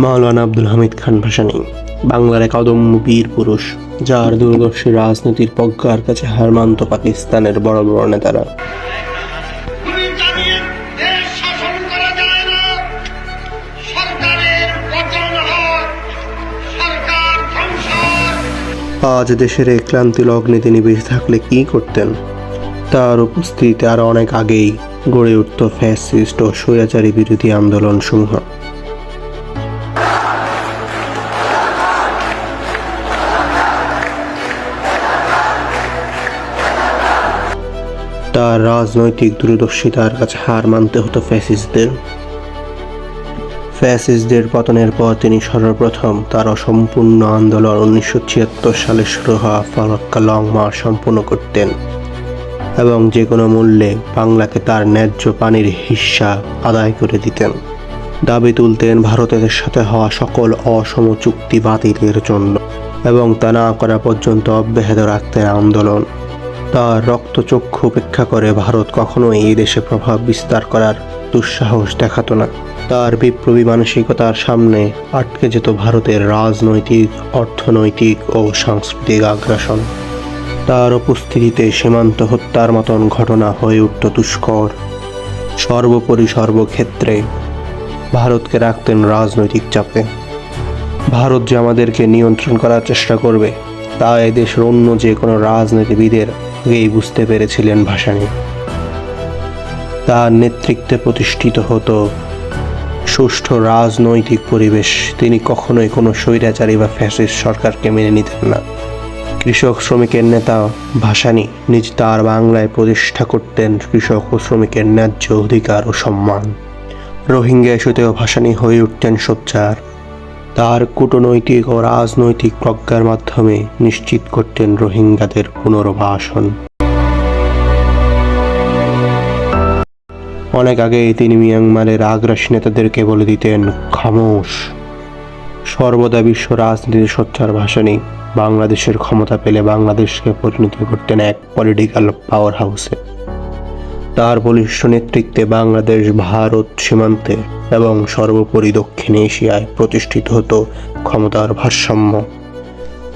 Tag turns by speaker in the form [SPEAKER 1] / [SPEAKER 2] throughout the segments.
[SPEAKER 1] মাওলানা আব্দুল হামিদ খান ভাসানী বাংলার এক অদম্য বীর পুরুষ যার দূরদর্শী রাজনীতির প্রজ্ঞার কাছে হার মানত পাকিস্তানের বড় বড় নেতারা। আজ দেশের এই ক্লান্তি লগ্নে তিনি বেঁচে থাকলে কি করতেন? তার উপস্থিতিতে আরও অনেক আগেই গড়ে উঠত ফ্যাসিস্ট ও স্বৈরাচারী বিরোধী আন্দোলন তার রাজনৈতিক দূরদর্শিতার কাছে হার মানতে হতো ফ্যাসিস্টদের। ফ্যাসিস্টদের পতনের পর তিনি সর্বপ্রথম তার অসম্পূর্ণ আন্দোলন উনিশশো ছিয়াত্তর সালে শুরু হওয়া ফারাক্কা লং মার্চ সম্পূর্ণ করতেন এবং যে কোনো মূল্যে বাংলাকে তার ন্যায্য পানির হিস্সা আদায় করে দিতেন। দাবি তুলতেন ভারতের সাথে হওয়া সকল অসম চুক্তি বাতিলের জন্য এবং তা না করা পর্যন্ত অব্যাহত রাখতেন আন্দোলন। তার রক্তচক্ষু উপেক্ষা করে ভারত কখনোই এই দেশে প্রভাব বিস্তার করার দুঃসাহস দেখাতো না। তার বিপ্লবী মানসিকতার সামনে আটকে যেত ভারতের রাজনৈতিক, অর্থনৈতিক ও সাংস্কৃতিক আগ্রাসন। তার উপস্থিতিতে সীমান্ত হত্যার মতন ঘটনা হয়ে উঠত দুষ্কর। সর্বোপরি সর্বক্ষেত্রে ভারতকে রাখতেন রাজনৈতিক চাপে। ভারত যে আমাদেরকে নিয়ন্ত্রণ করার চেষ্টা করবে, তা এদেশের অন্য যে কোনো রাজনীতিবিদের আগেই বুঝতে পেরেছিলেন ভাসানী। তার নেতৃত্বে প্রতিষ্ঠিত হতো সুষ্ঠু রাজনৈতিক পরিবেশ। তিনি কখনোই কোনো স্বৈরাচারী বা ফ্যাসিস্ট সরকারকে মেনে নিতেন না। কৃষক শ্রমিকের নেতা ভাসানী নিজ তার বাংলায় প্রতিষ্ঠা করতেন কৃষক ও শ্রমিকের ন্যায্য অধিকার ও সম্মান। রোহিঙ্গা ইস্যুতেও ভাসানী হয়ে উঠতেন সোচ্চার। তার কূটনৈতিক ও রাজনৈতিক প্রজ্ঞার মাধ্যমে নিশ্চিত করতেন রোহিঙ্গাদের পুনর্বাসন। অনেক আগেই তিনি মিয়ানমারের আগ্রাসী নেতাদেরকে বলে দিতেন, খামোশ। সর্বদা বিশ্ব রাজনীতিতে সোচ্চার ভাষণে বাংলাদেশের ক্ষমতা পেলে বাংলাদেশকে পরিণত করতেন এক পলিটিক্যাল পাওয়ার হাউসে তার বলিষ্ঠ নেতৃত্বে বাংলাদেশ, ভারত সীমান্তে এবং সর্বোপরি দক্ষিণ এশিয়ায় প্রতিষ্ঠিত হতো ক্ষমতার ভারসাম্য।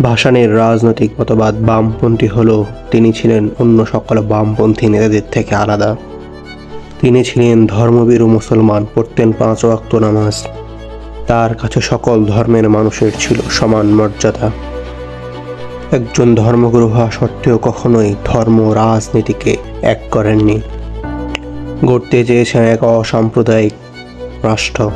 [SPEAKER 1] ভাসানের রাজনৈতিক মতবাদ বামপন্থী হলেও তিনি ছিলেন অন্য সকল বামপন্থী নেতাদের থেকে আলাদা। তিনি ছিলেন ধর্মবীরু মুসলমান, পড়তেন পাঁচ ওয়াক্ত নামাজ। তার কাছে সকল ধর্মের মানুষের ছিল সমান মর্যাদা। একজন ধর্মগুরু হওয়া সত্ত্বেও কখনোই ধর্ম রাজনীতিকে এক করেননি। গড়তে চেয়েছেন এক অসাম্প্রদায়িক রাষ্ট্র।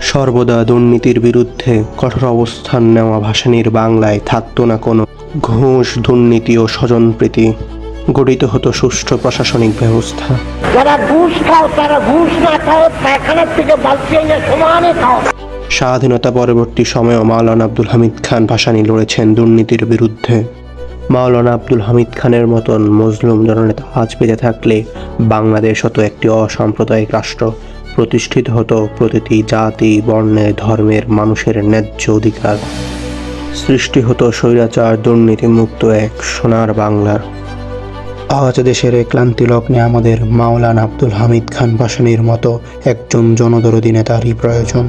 [SPEAKER 1] সর্বদা দুর্নীতির বিরুদ্ধে কঠোর অবস্থান নেওয়া ভাসানীর বাংলায় থাকতো না কোনো ঘুষ দুর্নীতি ও স্বজনপ্রীতি। গঠিত হতো সুষ্ঠু প্রশাসনিক ব্যবস্থা।
[SPEAKER 2] যারা ঘুষ খাও তারা ঘুষ না খাও পায়খানার থেকে বালতি এনে সমানে খাও।
[SPEAKER 1] স্বাধীনতা পরবর্তী সময়েও মাওলানা আব্দুল হামিদ খান ভাসানী লড়েছেন দুর্নীতির বিরুদ্ধে। মাওলানা আব্দুল হামিদ খানের মতন মজলুম জননেতা আজ বেঁচে থাকলে বাংলাদেশ হতো একটি অসাম্প্রদায়িক রাষ্ট্র। প্রতিষ্ঠিত হতো প্রতিটি জাতি বর্ণের ধর্মের মানুষের ন্যায্য অধিকার। সৃষ্টি হতো স্বৈরাচার, দুর্নীতিমুক্ত এক সোনার বাংলার। আজ দেশের ক্লান্তি লগ্নে আমাদের মাওলানা আব্দুল হামিদ খান ভাসানীর মতো একজন জনদরদী নেতারই প্রয়োজন।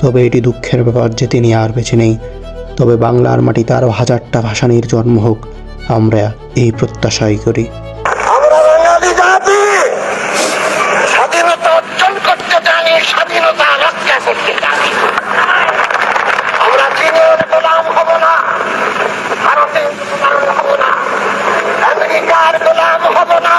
[SPEAKER 1] তবে এটি দুঃখের ব্যাপার যে তিনি আর বেঁচে নেই। তবে বাংলার মাটিতে আরও হাজারটা ভাসানীর জন্ম হোক, আমরা এই প্রত্যাশাই করি।
[SPEAKER 2] আমরা আমেরিকার গোলাম হব না।